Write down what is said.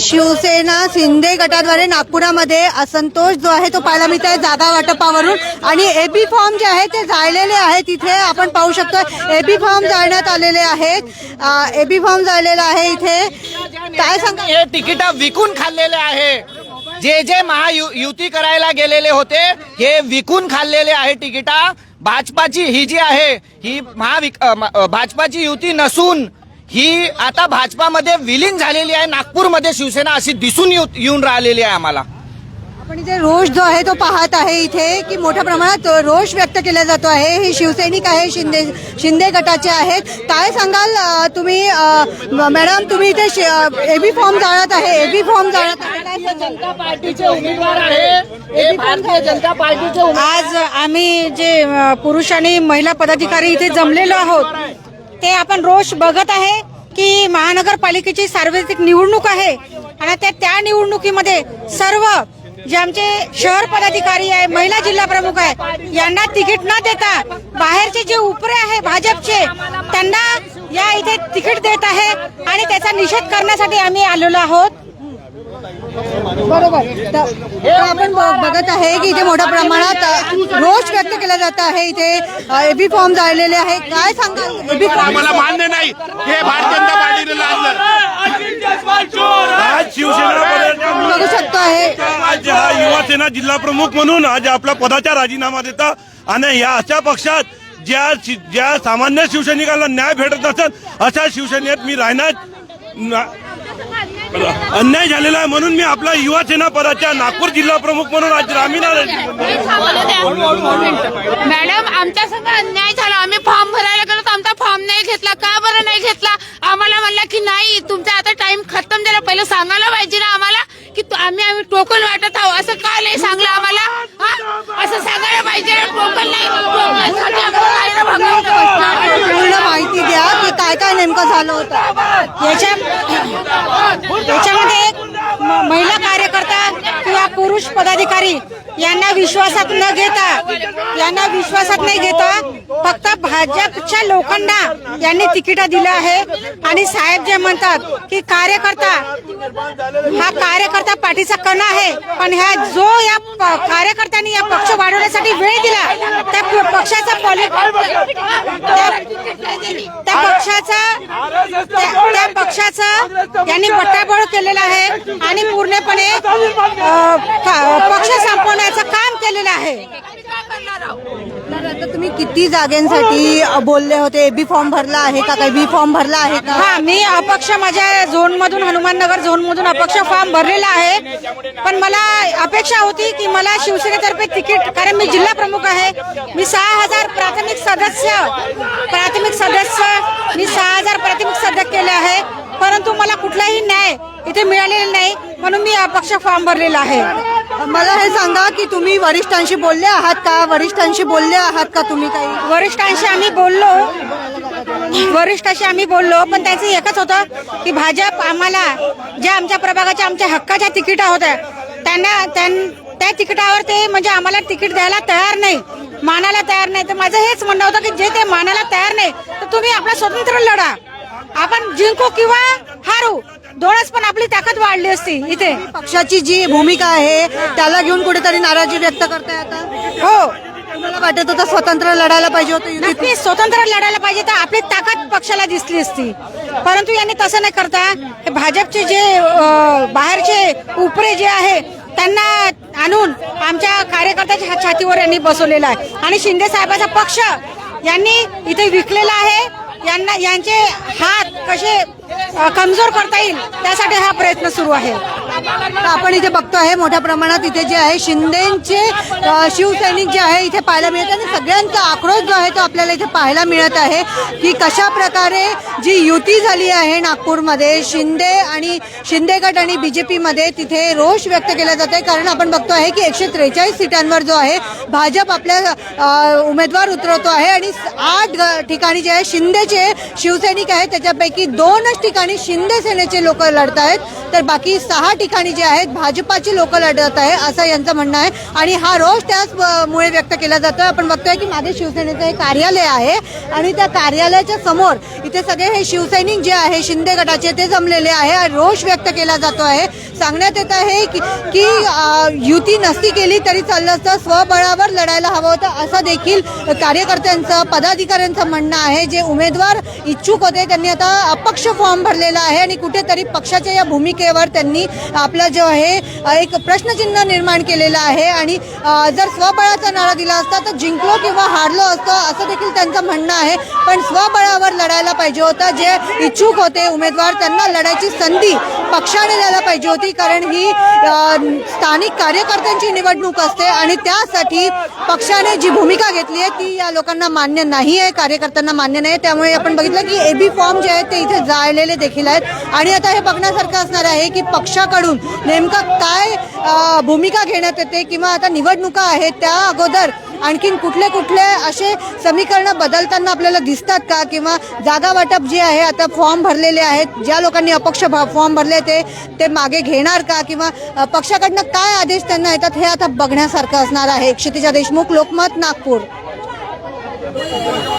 शिवसेना शिंदे गटाद्वारे नागपुरामध्ये असंतोष जो आहे तो पाहायला मिळत आहे जागा वाटपावरून. आणि एबी फॉर्म जे आहे ते जाळलेले आहेत तिथे आपण पाहू शकतो एबी फॉर्म जाळण्यात आलेले आहेत. एबी फॉर्म जाळलेला आहे इथे. काय सांगा? हे तिकीट विकून खाल्लेले आहे. जे जे महायुती करायला गेलेले होते हे विकून खाल्लेले आहे तिकिटा. भाजपाची ही जी आहे ही महाविक भाजपाची युती नसून ही आता भाजपामध्ये विलीन झालेली आहे. नागपूरमध्ये शिवसेना अशी दिसून येऊ- येऊन राहिलेली आहे आम्हाला. आपण इथे रोष जो आहे तो पाहत आहे इथे की मोठ्या प्रमाणात रोष व्यक्त केला जातो आहे. हे शिवसैनिक आहे शिंदे शिंदे गटाचे आहेत. काय सांगाल तुम्ही मॅडम तुम्ही इथे एबी फॉर्म जाळत आहे एबी फॉर्म जाळत आहे? जनता पार्टीचे उमेदवार आहे. हे भारतीय जनता पार्टीचे उमेदवार आज आम्ही जे पुरुष आणि महिला पदाधिकारी इथे जमलेलो आहोत. ते आपण रोष बघत आहे की महानगरपालिकेची सार्वत्रिक निवडणूक आहे. आणि त्या त्या निवडणुकीमध्ये सर्व जे आमचे शहर पदाधिकारी आहे महिला जिल्हा प्रमुख आहे यांना तिकीट न देता बाहेरचे जे उपरे आहे भाजपचे त्यांना या इथे तिकीट देत आहे. आणि त्याचा निषेध करण्यासाठी आम्ही आलेलो आहोत. बरोबर. तर आपण बघत आहे की इथे मोठ्या प्रमाणात रोष व्यक्त केला जात आहे. इथे एबी फॉर्म जाळलेले आहे. काय सांगाल? एबी फॉर्म आम्हाला मान्य नाही. हे भारतीय जनता पार्टीने आज शिवसेना बघू शकतो आहे. आज हा युवा सेना जिल्हा प्रमुख म्हणून आज आपला पदाचा राजीनामा देता. आणि या अशा पक्षात ज्या ज्या सामान्य शिवसैनिकांना न्याय भेटत असत अशा शिवसेनेत मी राहण्यात ना- अन्याय झालेला आहे म्हणून मी आपला युवा सेना पदाच्या नागपूर जिल्हा प्रमुख म्हणून आज ग्रामीण मॅडम आमच्या संग अन्याय झाला. आम्ही फॉर्म भरायला गेलो तर आमचा फॉर्म नाही घेतला. का बरं नाही घेतला? आम्हाला म्हणला की नाही तुमचा आता टाइम खतम झाला. पहिलं सांगायला पाहिजे ना आम्हाला की तू- आम्ही आम्ही टोकन वाटत आहोत. असं का नाही सांगलं आम्हाला? असं सांगायला पाहिजे. टोकन नाही टोकनसाठी आम्हाला काय ना भगावं पूर्ण माहिती द्या की काय काय नेमकं झालं होतं. याच्या याच्यामध्ये एक महिला पदाधिकारी यांना विश्वासात न घेता यांना विश्वासात नाही घेता फक्त भाजपच्या लोकांना यांनी तिकीट दिलं आहे. आणि साहेब जे म्हणतात की कार्यकर्ता हा कार्यकर्ता पाठीचा कणा आहे पण ह्या जो या कार्यकर्त्यांनी या पक्ष वाढवण्यासाठी वेळ दिला त्या पक्षाचा त्या- त्या पक्षाचा त्या त्या पक्षाचा यांनी पट्टाबळ केलेला आहे. आणि पूर्णपणे पक्ष संपवण्याचं काम केलेलं आहे. तर तुम्ही किती जागेसाठी बोलले होते? एबी फॉर्म भरला आहे का? काही बी फॉर्म भरला आहे का? हा मी अपक्ष माझ्या झोन मधून हनुमाननगर झोन मधून अपक्ष फॉर्म भरलेला आहे. पण मला अपेक्षा होती की मला शिवसेनेतर्फे तिकीट कारण मी जिल्हा प्रमुख आहे. मी सहा हजार प्राथमिक सदस्य प्राथमिक सदस्य मी सहा हजार प्राथमिक सदस्य केले आहे. परंतु मला कुठलाही न्याय इथे मिळालेला नाही म्हणून मी अपक्ष फॉर्म भरलेला आहे. मला हे सांगा की तुम्ही वरिष्ठांशी बोलले आहात का? वरिष्ठांशी बोलले आहात का तुम्ही काही? वरिष्ठांशी आम्ही बोललो. वरिष्ठांशी आम्ही बोललो पण त्याचं एकच होतं की भाजप आम्हाला ज्या आमच्या प्रभागाच्या आमच्या हक्काच्या तिकिटा होत्या त्यांना त्यां- त्या तिकिटावर ते म्हणजे आम्हाला तिकीट द्यायला तयार नाही मानायला तयार नाही. तर माझं हेच म्हणणं होतं की जे ते मानायला तयार नाही तर तुम्ही आपलं स्वतंत्र लढा. आपण जिंकू किंवा हारू दोनच पण आपली ताकद वाढली असती इथे. पक्षाची जी भूमिका आहे त्याला घेऊन कुठेतरी नाराजी व्यक्त करताय आता? हो. तुम्हाला वाटत होतं स्वतंत्र लढायला पाहिजे होतं युतीत? नक्की स्वतंत्र लढायला पाहिजे तर आपली ताकद पक्षाला दिसली असती. परंतु यांनी तसं नाही करता हे भाजपचे जे अं, बाहेरचे उपरे जे आहे त्यांना आणून आमच्या कार्यकर्त्याच्या छातीवर यांनी बसवलेला आहे. आणि शिंदे साहेबाचा पक्ष यांनी इथे विकलेला आहे. यांना यांचे हात कसे कमजोर करता येईल त्यासाठी हा प्रयत्न सुरू आहे. तर आपण इथे बघतो आहे मोठ्या प्रमाणात इथे जे आहे शिंदेचे शिवसैनिक जे आहे इथे पाहायला मिळत आणि सगळ्यांचा आक्रोश जो आहे तो आपल्याला इथे पाहायला मिळत आहे की कशा प्रकारे जी युती झाली आहे नागपूरमध्ये शिंदे आणि शिंदे गट आणि बीजेपीमध्ये तिथे रोष व्यक्त केला जात आहे. कारण आपण बघतो आहे की एकशे त्रेचाळीस सीटांवर जो आहे भाजप आपल्या उमेदवार उतरवतो आहे. आणि आठ ठिकाणी जे आहे शिंदेचे शिवसैनिक आहेत त्याच्यापैकी दोनच ठिकाणी शिंदे सेनेचे लोक लढत आहेत. तर बाकी सहा ठिकाणी ठिकाणी जे आहेत भाजपाची लोक लढत आहे असं यांचं म्हणणं आहे. आणि हा रोष त्याचमुळे व्यक्त केला जातो आपण बघतोय की मागे शिवसेनेचं हे कार्यालय आहे. आणि त्या कार्यालयाच्या समोर इथे सगळे हे शिवसैनिक जे आहे शिंदे गटाचे ते जमलेले आहे. रोष व्यक्त केला जातो आहे. सांगण्यात येत आहे की की युती नसती केली तरी चाललं असतं. स्वबळावर लढायला हवं होतं. असं देखील कार्यकर्त्यांचं पदाधिकाऱ्यांचं म्हणणं आहे. जे उमेदवार इच्छुक होते त्यांनी आता अपक्ष फॉर्म भरलेला आहे. आणि कुठेतरी पक्षाच्या या भूमिकेवर त्यांनी आपला जो आहे एक प्रश्नचिन्ह निर्माण केलेलं आहे आणि जर स्वबळाचा नारा दिला असता तर जिंकलो किंवा हारलो असतो असं देखील त्यांचं म्हणणं आहे. पण स्वबळावर लढायला पाहिजे होता. जे इच्छुक होते उमेदवार त्यांना लढायची संधी पक्षाने द्यायला पाहिजे होती कारण ही स्थानिक कार्यकर्त्यांची निवडणूक असते आणि त्यासाठी पक्षाने जी भूमिका घेतली आहे ती या लोकांना मान्य नाही आहे कार्यकर्त्यांना मान्य नाही आहे. त्यामुळे आपण बघितलं की एबी फॉर्म जे आहेत ते इथे जाळलेले देखील आहेत. आणि आता हे बघण्यासारखं असणार आहे की पक्षाकडून नेमकं काय भूमिका घेण्यात येते किंवा आता निवडणुका आहेत त्या अगोदर आणखीन कुठले कुठले असे समीकरणं बदलताना आपल्याला दिसतात का? किंवा जागा वाटप जे आहे आता फॉर्म भरलेले आहेत ज्या लोकांनी अपक्ष फॉर्म भरले ते ते मागे घेणार का? किंवा पक्षाकडनं काय आदेश त्यांना येतात हे आता बघण्यासारखं असणार आहे. क्षितिजा देशमुख लोकमत नागपूर.